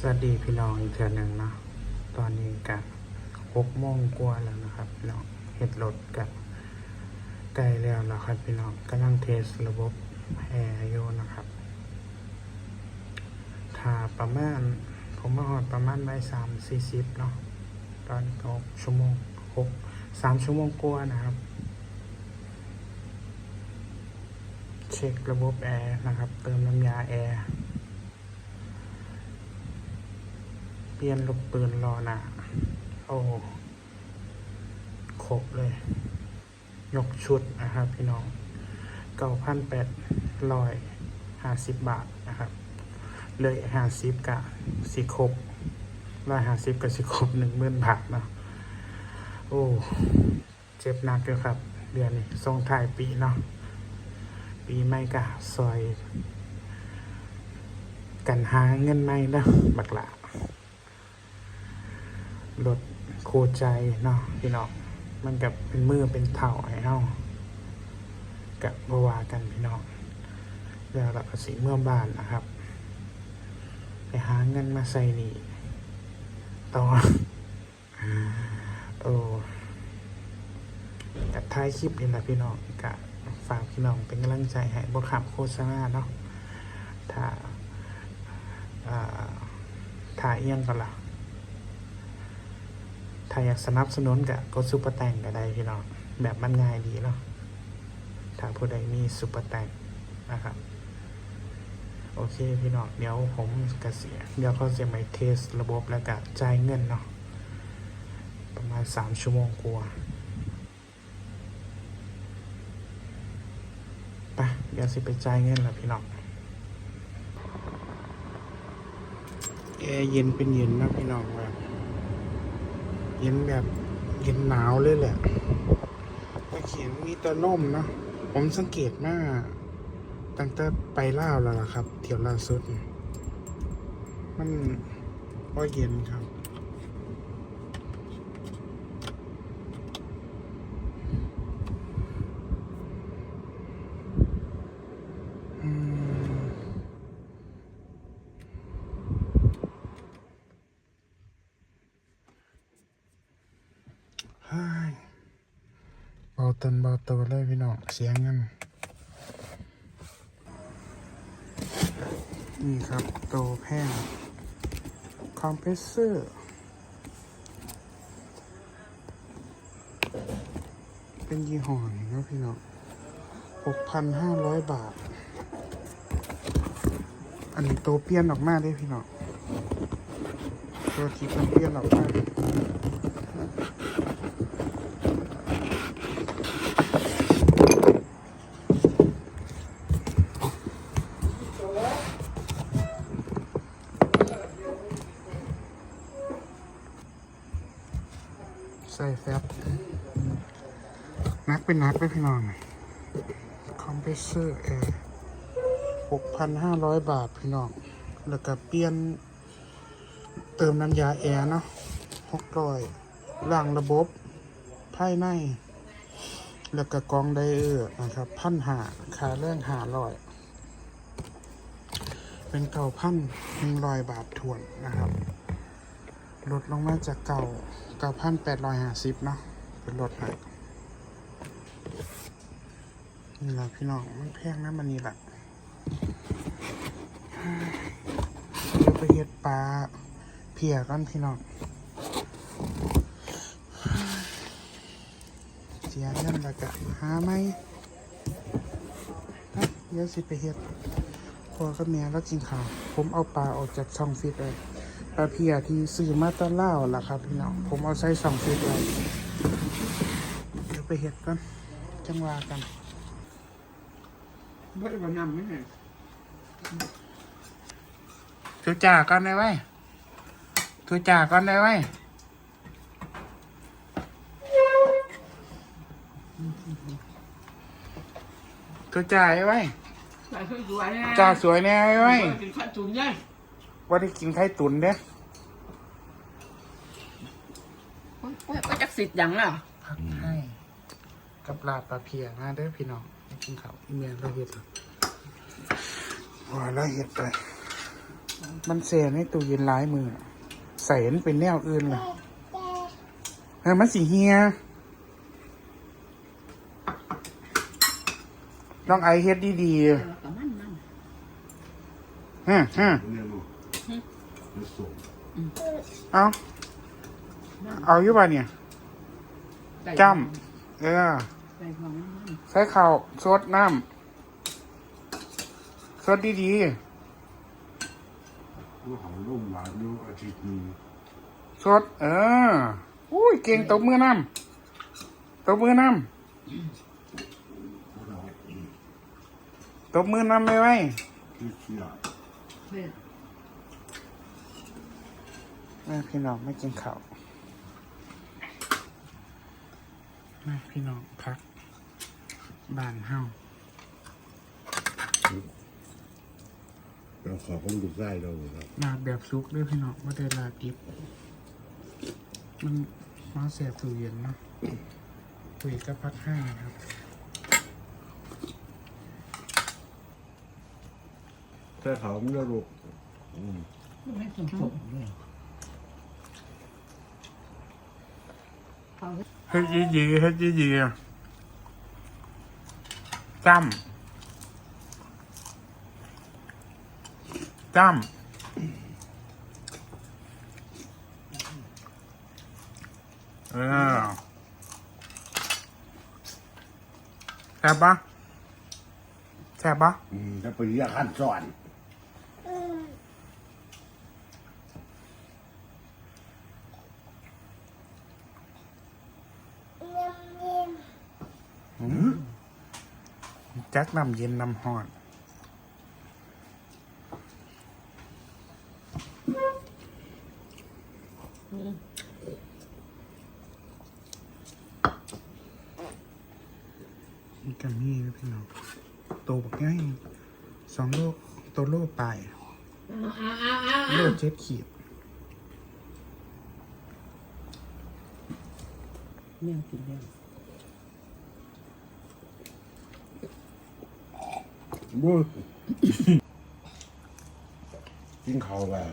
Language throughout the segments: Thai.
สวัสดีพี่น้องอีกเทือหนึ่งเนาะตอนนี้กะหกโมงกว่าแล้วนะครับพี่น้องเห็ดรถกะใกล้แล้วนะครับพี่น้องกำลังเทสระบบแอร์อยู่นะครับถ้าประมาณผมมาหอดประมาณบ่ายสามสี่สิบเนาะตอนหกชั่วโมงหกสามชั่วโมงกว่านะครับ เช็คระบบแอร์นะครับ เติมน้ำยาแอร์ เปลี่ยนลูกปืนรอหนาโอ้ครบเลย ยกชุดนะครับพี่น้องเก้าพันแปดร้อยห้าสิบบาทนะครับ เลยห้าสิบกะสิครบร้อยห้าสิบกับสิครบหนึ่งหมื่นบาทเนาะโอ้เจ็บหนักเลยครับ เดือนนี้ส่งท้ายปีเนาะปีใหม่กะซอย กันหาเงินใหม่เนาะบักหลา รถโคใจเนาะพี่น้องมันกับเป็นมือเป็นเท่าไอ้เฮาะกับบวากันพี่น้องแล้วเราก็สิเมื่อบ้านนะครับ ไปหาเงินมาใส่นี่ต่อโอ้กับท้ายคลิปนี่แหละพี่น้องกะฝากพี่น้องเป็นกำลังใจให้บทขับโฆษณาเนาะถ้าอ่าถ่ายเอียงกันล่ะ ถ้าอยากสนับสนุนกับกดซุปเปอร์แตงก็ได้พี่น้องแบบมันง่ายดีเนาะถ้าผู้ใดมีซุปเปอร์แตงนะครับ โอเคพี่น้องเดี๋ยวผมกเสียเดี๋ยวเขาจะมาเทสระบบแล้วก็จ่ายเงินเนาะประมาณสามชั่วโมงกว่าไปเดี๋ยวสิไปจ่ายเงินแล้วพี่น้องแอร์เย็นเป็นเย็นนะพี่น้องแบบ เย็นแบบเย็นหนาวเลยแหละแต่เขียนมีแตะล่มเนาะผมสังเกตมากตั้งแต่ไปล่าวแล้วล่ะครับ เที่ยวล่าสุด มันว่าเย็นครับ อืม เฮ้ยเบา ตนเบาตัวเลยพี่น้องเสียงกันนี่ครับโตแพงคอมเพรสเซอร์เป็นยี่ห้อนี่นะพี่น้องหกพันห้าร้อยบาท อันนี้โตเปลี่ยนออกมาได้พี่น้องตัวที่มันเปลี่ยนออกมา ใส่แฟบนัก เป็นนักเลยพี่น้องคอมเพรสเซอร์แอร์หกพันห้าร้อยบาทพี่น้อง แล้วก็เปลี่ยน เติมน้ำยาแอร์เนาะหกร้อยล่างระบบภายใน แล้วก็กองไดเออร์นะครับพันหาค่าแรงหาร้อย เป็นเก่าพันหนึ่งร้อยบาททวนนะครับ ลดลงมาจากเก่าเก้าพันแปดร้อยห้าสิบเนาะเป็นลดให้ นี่แหละพี่น้องมันแพงนะมันนี่แหละเดี๋ยวไปเฮ็ดปลาเพียกันพี่น้องเสียเงินแล้วก็หาไหมเดี๋ยวสิไปเฮ็ดพอกับแม่แล้วกินข้าวผมเอาปลาออกจากช่องฟิตเลยปลาเพียที่ซื้อมาตะเล่าล่ะครับพี่น้องผมเอาใส่สองฟิตไว้เดี๋ยวไปเห็ดกันจังหวะกัน ไม่ได้มานำไม่ไงทุจ่าก่อนได้ไหมทุจ่าก่อนได้ไหมทุจ่าไอ้ไว้ใส่สวยๆนะจ่าสวยแน่ไอ้ไว้กินข้าวจุ่มยังว่าได้กินไข่ตุ๋นเด้ก็จักสิทธิ์ยังล่ะผักให้กับลาบปลาเพียนะเด้อพี่น้อง กินข้าวอีเมียเราเห็ดว่าเราเห็ดไป มันเสียในตู้เย็นหลายมือใส่มันเป็นแนวอื่นเลยเออมันสีเฮียน้องไอเฮ็ดดีแล้วก็มันมันๆฮะฮะเนี่ยลูกจะส่งเอาเอาอยู่ป่ะเนี่ยใส่จ้ำเออใส่ของมันใส่ข้าวสดน้ำสดดีลูกของลูกหลานลูกอาทิตย์นี้ๆสดเอออุ้ยเก่งตบมือน้ำตบมือน้เราำตบมือน้ำไม่ไหวคิดเสียเพื่อแม่พี่น้องไม่กินข้าวแม่พี่น้องพัก บ้านเฮาเราขอของลูกได้เราครับ ลาดแบบซุกด้วยพี่น้องไม่ได้ลาดดิบ มันมาเสียตู้เย็นเนาะตุยก็พักให้ครับแต่เขาไม่ได้ลูกไม่สมสมเลยเขาเฮ็ดยี่ยี่เฮ็ดยี่ยี่ จ้ำจ้ำเออแซ่บปะแซ่บปะอืมจะไปเรียกขั้นสอน จักน้ำเย็นน้ำห้อนนี่กันนี่พี่น้องโตบักง่ายสองโลตัวโลปลายโลเจ็ดขีดแม่ยกินแล้ว บูกินข้าวแบบ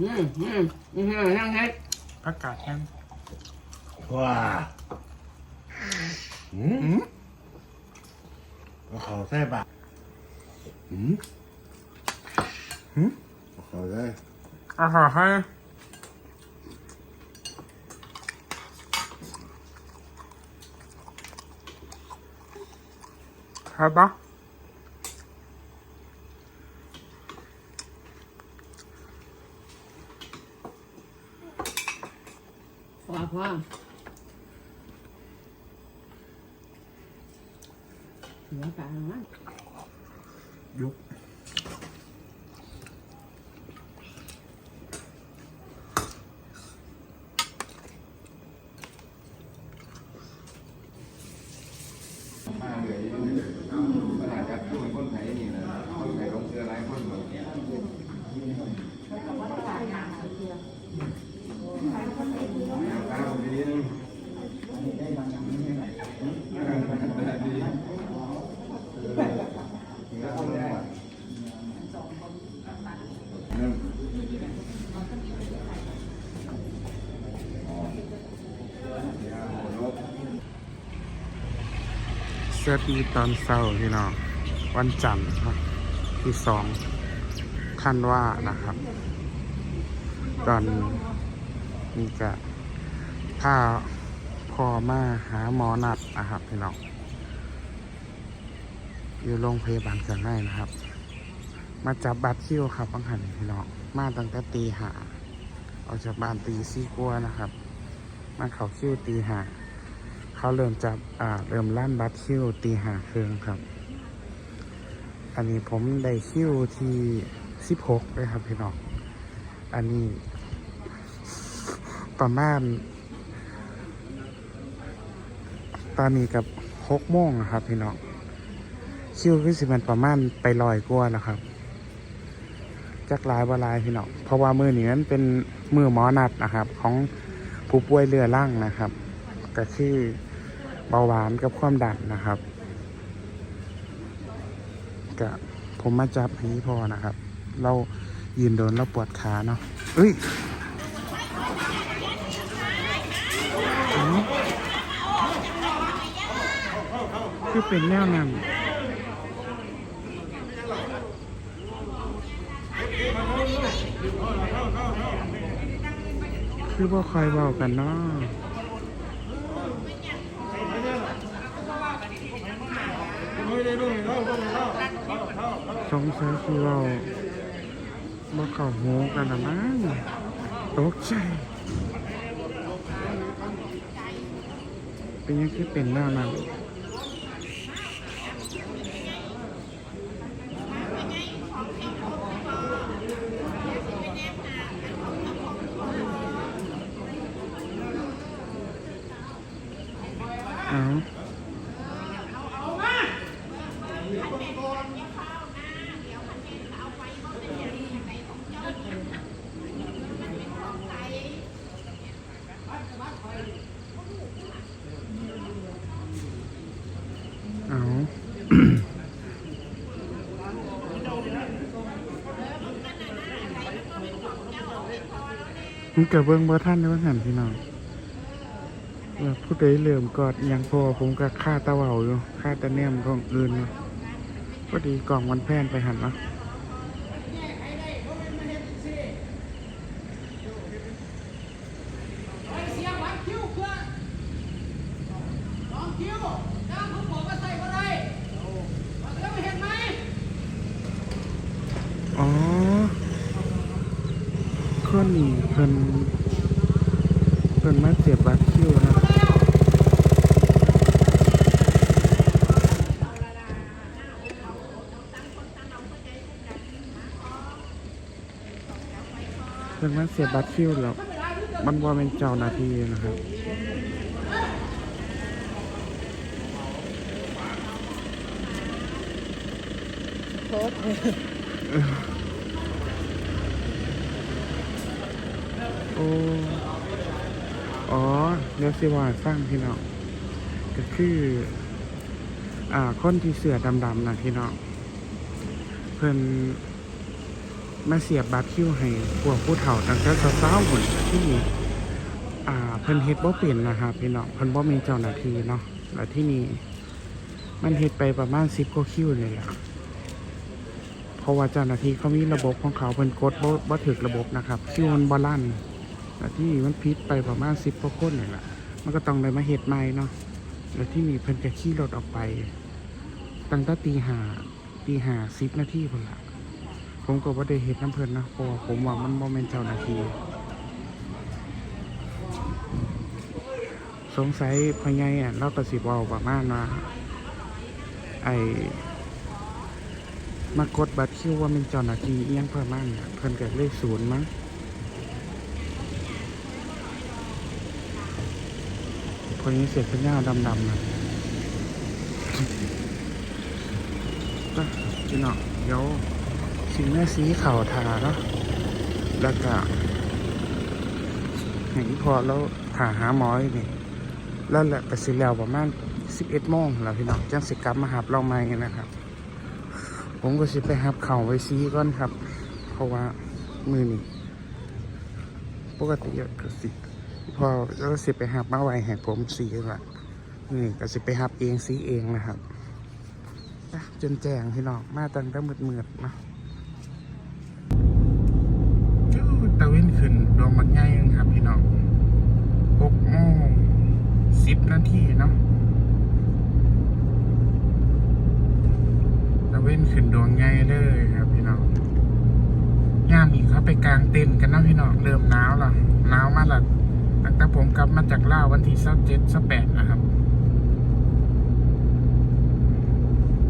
อืมอืมอืมนั่งเฮ็ดอากาศแห้งว้าอืมอืมเอาข้าวใส่บาตรอืมหืมเอาข้าวได้อาหารให้ครับปะ พอพอเหลือปลาแล้วมั้งยุบ มาเลยขนาดจะพูดคนไทยนี่นะคนไทยลงเสื้อหลายคนแบบหนึ่ง ส วัสดีตอนเช้าพี่น้องวันจันทร์ครับที่สองท่านว่านะครับ ตอนนี้ก็พาพ่อมาหาหมอนัดนะครับพี่น้องอยู่โรงพยาบาลเกิดง่ายนะครับ มาจับบัตรคิวครับบังหันพี่น้องมาตั้งแต่ตีหาออกจากบ้านตีสี่กว่านะครับ มาเขาคิวตีหา เขาเริ่มจับอ่าเริ่มลั่นบัตรคิวตีหาเครื่องครับ อันนี้ผมได้คิวที่สิบหกเลยครับพี่น้องอันนี้ประมาณตอนนี้กับหกโมงอะครับพี่น้องคิวคือสิมันประมาณไปลอยกว่าแล้วครับจักลายบหลายพี่น้องเพราะว่ามือนี้มันเป็นมือหมอนัดนะครับ ของผู้ป่วยเรือร่างนะครับ ก็คือ เบาหวานกับความดันนะครับก็ผมมาจับให้พอนะครับ เรายืนโดนแล้วปวดขาเนาะเอ้ยคือเป็นแนวนั้นคือว่าคอยเบากันเนาะ สงสัยคือเราบ่เข้าหูกันนะมั้งตกใจเป็นยังคือเป็นแนวนั้นเอาเอา มันเกิดเบื้องบ่ท่านในวันหันพี่น้องผู้ใดเหลื่อมกอดอิหยังพอผมก็ฆ่าตะเวาอยู่ฆ่าตะแนมของอื่นอยู่พอดีกล่องมันแพ่นไปหันเนาะ อ๋อคนนี้เพิ่นเพิ่นมาเสียบบัตรคิวนะเพิ่นมาเสียบบัตรคิวแล้วมันว่าเป็นเจ้าหน้าที่นะครับโคตร โอ้อ๋อเดี๋ยวสิว่าสร้างพี่น้องก็คือ อ่าคนที่เสือดำๆนะพี่น้องเพิ่นมาเสียบบัตรคิวให้พวกผู้เฒ่าตั้งแต่เช้าๆหุ่นที่ อ่าเพิ่นเฮ็ดบ่เป็นนะครับพี่น้องเพิ่นบ่มีเจ้าหน้าที่เนาะแล้วที่นี่มันเฮ็ดไปประมาณ10กว่าคิวเลยแหละ ราะว่าเจ้าหน้าที่เขามีระบบของเขาเพิ่นกดบ่บ่ถึกระบบนะครับคิวมันบ่ลั่นแล้วที่มันพิษไปประมาณ10กว่าคนนี่แหละมันก็ต้องได้มาเฮ็ดใหม่เนาะแล้วที่นี่เพิ่นก็ขี่รถออกไป ตั้งแต่ตีห้าตีห้าสิบนาทีพุ่นละผมก็บ่ได้เฮ็ดน้ำเพิ่นนะเพราะผมว่ามันบ่แม่นเจ้าหน้าที่สงสัยพ่อใหญ่อะเราก็สิเว้าประมาณว่าไอ มากดบัตรคิวว่าเป็นเจ้าหน้าที่เอียงประมาณน่ะเพิ่นก็เลขศูนย์มั้งคนนี้เสียขึ้นยาดำๆนะก็พี่น้องเดี๋ยวสิแม่สีเข่าทาเนาะแล้วก็เห็นพอแล้วถ่าหาหมออีกนี่แล้วแหละไปสิแล้วประมาณ11โมงแล้วพี่น้องจังสิกลับมาหาเราใหม่นะครับ ผมก็สิไปหับเข่าไว้ซีก่อนครับ เพราะว่ามือนี่ปกติก็สิพอก็สิไปหับมาไว้ให้ผมสีละนี่ก็สิไปหับเองซีเองนะครับอะจนแจงพี่น้องมาตั้งแต่มืดๆเนาะจู้ตะเว้นขึ้นดวงมันใหญ่เองครับ พี่น้องหกโมงสิบนาทีเนาะตะเว้นขึ้น ดวงใหญ่เลยครับพี่น้องย่ามอีกเขาไปกลางเต็นท์กันนะพี่น้องเริ่มหนาวล้วหนาวมาและตั้งแต่ผมกลับมาจากล่าวันที่สักเจ็ดสักแปดนะครับ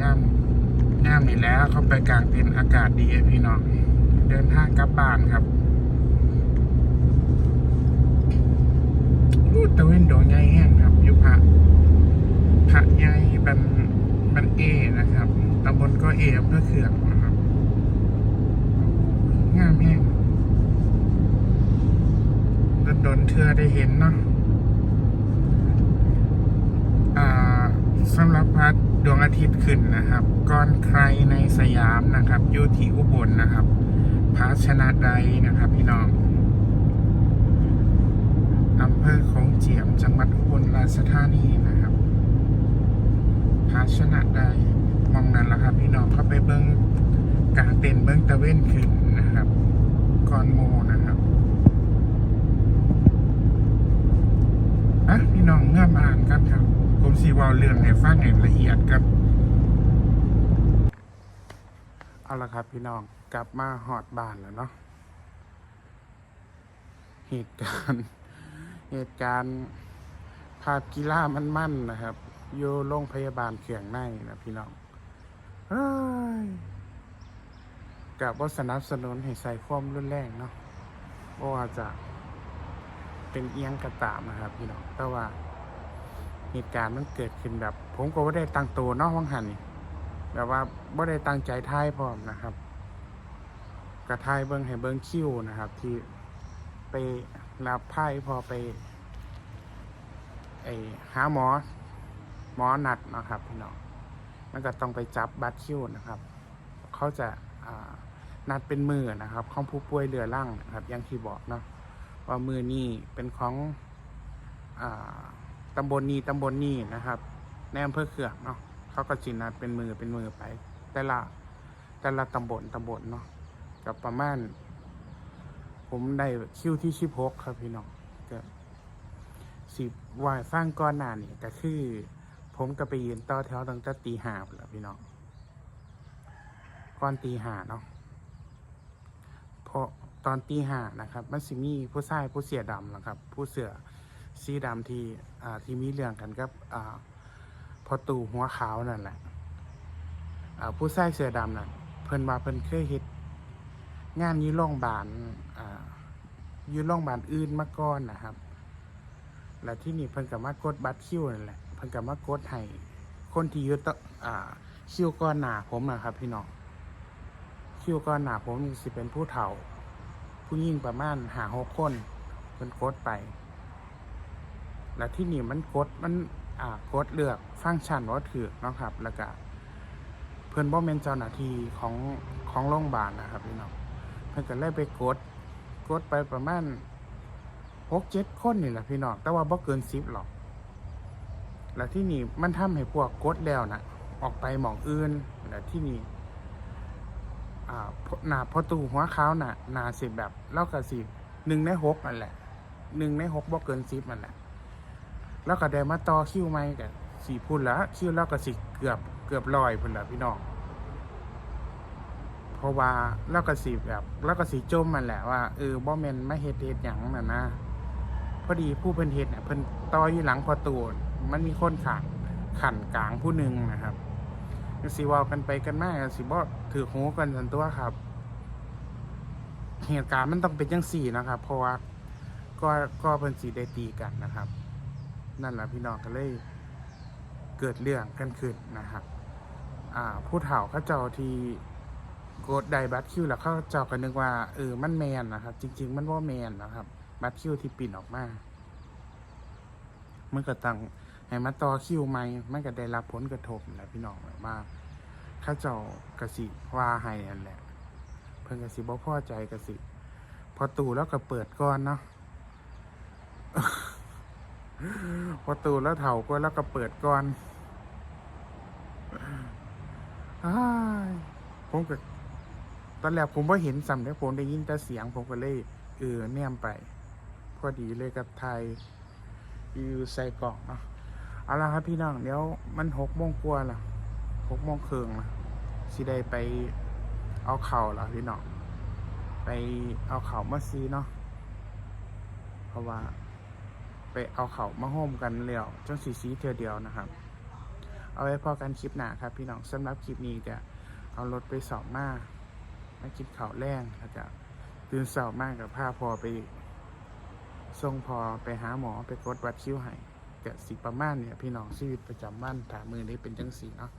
ย่ามย่ามนี่แล้วเขาไปกลางเต็นท์อากาศดีพี่น้องเดินทางกลับบ้านครับอู้ตะเวนดวงใหญ่แห้งครับยุพะพระใหญ่เป็นมันเอนะครับ ตำบลก็เออำเภอเขื่องนะครับงามแห้งโดนเธอได้เห็นเนาะอ่าสำหรับพัดดวงอาทิตย์ขึ้นนะครับ ก้อนใครในสยามนะครับยูทีอุบลนะครับภภาชนะใดนะครับพี่น้องอำเภอของเจียมจังหวัดอุบลราชธานีนะครับภาชนะใด มองนั้นและครับ พี่น้องเข้าไปเบิ้งกลางเต็นเบิ้งตะเว้นขึ้นนะครับก่อนโมนะครับอะพี่น้องเงื่อมอ่านกันครับผมสีวาเรื่องให้ฟังให้ละเอียดครับเอาละครับ พี่น้องกลับมาหอดบ้านแล้วเนาะเหตุการณ์เหตุการณ์ภาพกีฬามันมั่นนะครับอยู่โรงพยาบาลเขียงในนะพี่น้อง กับว่าสนับสนุนให้ใส่ความรุนแรงเนาะเพราะว่าจะเป็นเอียงกระตามนะครับ พี่น้องแต่ว่าเหตุการณ์มันเกิดขึ้นแบบ ผมก็ว่ได้ตั้งตัวเนาะวังหันนี่แบบว่าบ่ได้ตั้งใจทายพร้อมนะครับ กระทายเบิ้งให้เบิ้งคิวนะครับ ที่ไปรับไพ่พอไปไอหาหมอ หมอนัดนะครับพี่น้อง มันก็ต้องไปจับบัตรคิวนะครับ เขาจะานัดเป็นมือนะครับ ของผู้ป่วยเรือร่างนะครับย่างที่บอกเนาะว่ามือนี้เป็นของอ่าตำบลนี้ตำบลนี้นะครับในอำเภอเขือเนาะเขาก็จินัดเป็นมือเป็นมือไป แต่ละแต่ละตำบลตำบลเนาะกับประมาณ ผมได้คิวที่ชิบหกครับพี่น้องก็สิบวายสร้างก้อนหน้านี่ก็คือ ผมก็ไปยืนต่อแถวตั้งแต่ตีห้าแล้วพี่น้องก่อนตีห้าเนาะเพราะตอนตีห้านะครับ มันสิมีผู้ชายผู้เสียดำนะครับ ผู้เสือสีดำที่อ่าที่มีเรื่องกันกับอ่าพอตู่หัวขาวนั่นแหละอ่าผู้ชายเสือดำนั่นเพิ่นว่าเพิ่นเคยเฮ็ดงานยี่โรงพยาบาลอ่ายี่โรงบาลอื่นมาก่อนนะครับ แล้วที่นี่เพิ่นก็มากดบัตรคิวนั่นแหละ เพิ่นก็มากดให้คนที่อยู่ตอ่าคิวก่อนหน้าผมนะครับ พี่น้องคิวก่อนหน้าผมนี่สิเป็นผู้เฒ่า ผู้ยิ่งประมาณหาหกคนเพิ่นกดไป แล้วที่นี่มันกดมันอ่ากดเลือกฟังก์ชันว่าถือนะครับ แล้วก็เพื่อนบ่แม่นเจ้าหน้าที่ของของโรงพยาบาลนะครับพี่น้องเพื่อนก็เลยไปกดกดไปประมาณหกเจ็ดคนนี่แหละพี่น้องแต่ว่าบ่เกินสิบหรอก แล้วที่นี่มันทำให้พวกกดแล้วนะออกไปหมองอื่นแล้วที่นี่หนาพอตูหัวเขาวน่ะหนาสิแบบเล่ากับสิหนึ่งในหกนั่นแหละหนึ่งในหกบ่เกินสิบนั่นแหละ แล้วก็ได้มาต่อคิวใหม่กันสี่พุ่นละคิวแล้วก็สิเกือบเกือบลอยพุ่นละพี่น้องเพราะว่าแล้วก็สิแบบแล้วก็สิจมมันแหละว่าเออบ่แมนไม่เฮ็ดเฮ็ดหยังน่ะนะพอดีผู้เพิ่นเฮ็ดเนี่ยเพิ่นต่ออยู่หลังประตู มันมีคนขังขันกลางผู้หนึ่งนะครับสิว่ากันไปกันมาก็สิบ่ถือหูกันสันตัวครับ เหตุการณ์มันต้องเป็นจังสี่นะครับ เพราะว่าก็ก็เพิ่นสิได้ตีกันนะครับ นั่นแหละพี่น้องก็เลยเกิดเรื่องกันขึ้นนะครับ อ่า ผู้เฒ่าเขาเจ้าที่กดไดบัตคิวแล้วเขาเจ้าก็นึกว่าเออมันแมนนะครับ จริง ๆ มันว่าแมนนะครับ บัตคิวที่ปิ่นออกมามันก็ตั้ง ให้มาต่อคิวใหม่มันก็ได้รับผลกระทบแหละพี่น้องแบบว่าเขาเจ้ากสิว่าให้นั่นแหละ เพิ่นกสิบ่พอใจกสิ พอตู่แล้วก็เปิดก่อนเนาะประตูแล้วเถาก็แล้วก็เปิดก่อนอผมก็ตอนแรกผมว่าเห็นสำได้ผมได้ยินแต่เสียงผมก็เลยเออแนมไป พอดีเลยกับไทยอยู่ใส่กล่องเนาะ เอาละครับพี่น้องเดี๋ยวมันหกโมงกว่าละหกโมงครึ่งละสิได้ไปเอาเข่าละพี่น้องไปเอาเข่ามาซีเนาะเพราะว่า ไปเอาเข่ามาโฮมกันเลี้ยวจนสีสีเทียวเดียวนะครับ เอาไว้พอกันคลิปหน้าครับ พี่น้องสำหรับคลิปนี้จะเอารถไปสอบมามากินข้าวแรงแล้วก็ตื่นเสอบมากกับผ้าพอไปส่งพอไปหาหมอไปกดวัดคิ้วให้ กะสิประมาณเนี่ยพี่น้องชีวิตประจำวันถามมือได้เป็นจังสีเนาะ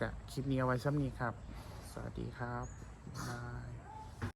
กะคลิปนี้เอาไว้ซ้ำนี้ครับ สวัสดีครับบ๊ายบาย